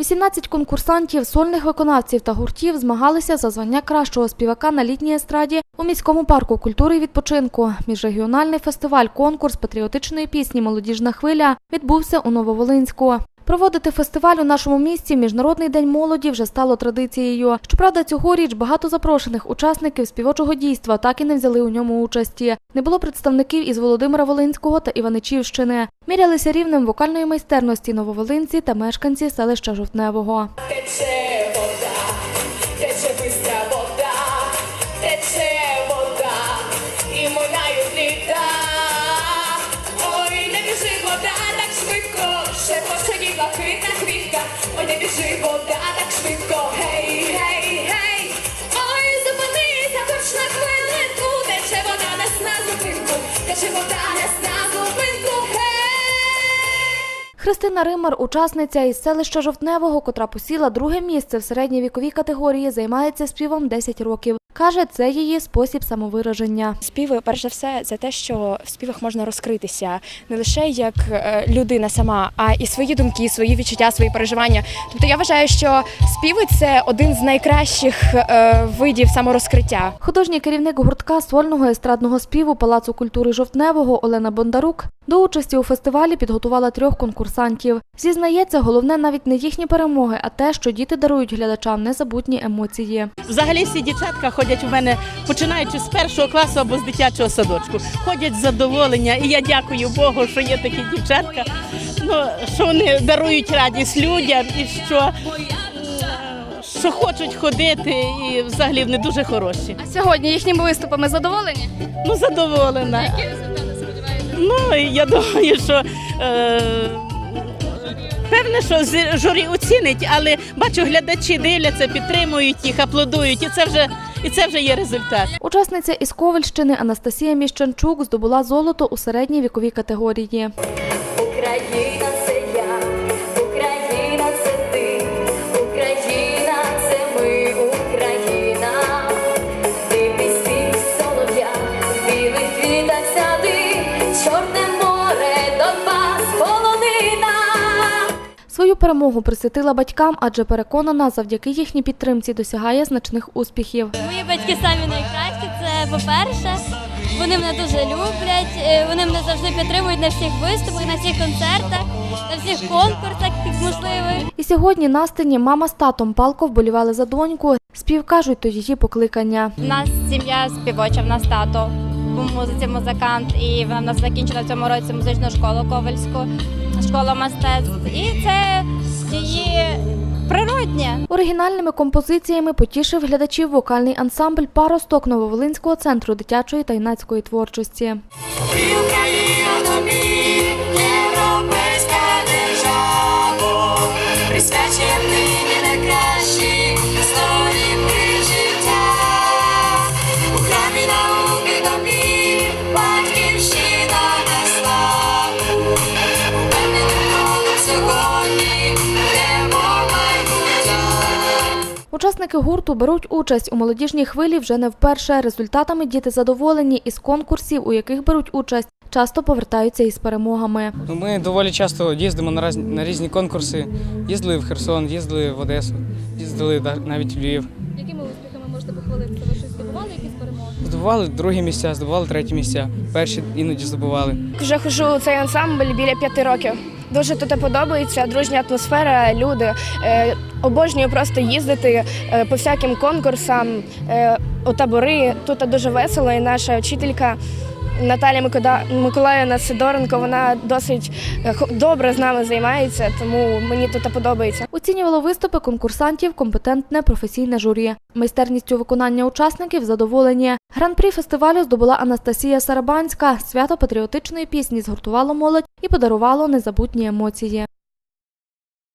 18 конкурсантів, сольних виконавців та гуртів змагалися за звання кращого співака на літній естраді у міському парку культури і відпочинку. Міжрегіональний фестиваль конкурс патріотичної пісні Молодіжна хвиля відбувся у Нововолинську. Проводити фестиваль у нашому місті Міжнародний день молоді вже стало традицією. Щоправда, цьогоріч багато запрошених учасників співочого дійства так і не взяли у ньому участі. Не було представників із Володимира Волинського та Іваничівщини. Мірялися рівнем вокальної майстерності нововолинці та мешканці селища Жовтневого. Тече вода, тече Христина Римар, учасниця із селища Жовтневого, котра посіла друге місце в середній віковій категорії, займається співом 10 років. Каже, це її спосіб самовираження. Співи, перш за все, це те, що в співах можна розкритися не лише як е, людина сама, а і свої думки, свої відчуття, свої переживання. Тобто я вважаю, що співи це один з найкращих е, видів саморозкриття. Художній керівник гуртка сольного естрадного співу Палацу культури Жовтневого Олена Бондарук до участі у фестивалі підготувала трьох конкурсантів. Зізнається, головне навіть не їхні перемоги, а те, що діти дарують глядачам незабутні емоції. Взагалі всі дівчатка ходять у мене, починаючи з першого класу або з дитячого садочку. Ходять з задоволення, і я дякую Богу, що є такі дівчатка, ну, що вони дарують радість людям і що, що хочуть ходити, і взагалі вони дуже хороші. А сьогодні їхніми виступами задоволені? Ну, задоволена. Які результати сподіваєтеся? Ну, я думаю, що. Е, Певне, що журі оцінить, але бачу, глядачі дивляться, підтримують їх, аплодують, і це вже, і це вже є результат. Учасниця із Ковальщини Анастасія Міщанчук здобула золото у середній віковій категорії. Україна це я, Україна це ти, Україна це ми, Україна, дивний спів солов'я, в білих квітах сади, чорне Свою перемогу присвятила батькам, адже переконана, завдяки їхній підтримці досягає значних успіхів. Мої батьки самі найкращі. Це по-перше, вони мене дуже люблять, е, вони мене завжди підтримують на всіх виступах, на всіх концертах, на всіх конкурсах, можливих. І сьогодні Настині мама з татом палко вболівали за доньку. Спів кажуть, то її покликання. У нас сім'я співоча, в нас тато у музиці музикант, і вона в нас закінчила в цьому році музичну школу Ковальську, школу мистецтв. І це її природнє. Оригінальними композиціями потішив глядачів вокальний ансамбль паросток Нововолинського центру дитячої та юнацької творчості. І Україна тобі, Учасники гурту беруть участь у молодіжній хвилі вже не вперше. Результатами діти задоволені із конкурсів, у яких беруть участь, часто повертаються із перемогами. Ну, Ми доволі часто їздимо на різні, на різні конкурси. Їздили в Херсон, їздили в Одесу, їздили да- навіть в Львів. Якими успіхами можете похвалитися? Ви щось здобували якісь перемоги? Здобували другі місця, здобували треті місця. Перші іноді здобували. Вже хожу у цей ансамбль біля п'яти років. Дуже тут подобається, дружня атмосфера, люди. Е, обожнюю просто їздити е, по всяким конкурсам, е, у табори. Тут дуже весело, і наша вчителька Наталя Миколаївна Сидоренко, вона досить добре з нами займається, тому мені тут подобається. Оцінювало виступи конкурсантів компетентне професійне журі. Майстерністю виконання учасників задоволені. Гран-прі фестивалю здобула Анастасія Сарабанська. Свято патріотичної пісні згуртувало молодь і подарувало незабутні емоції.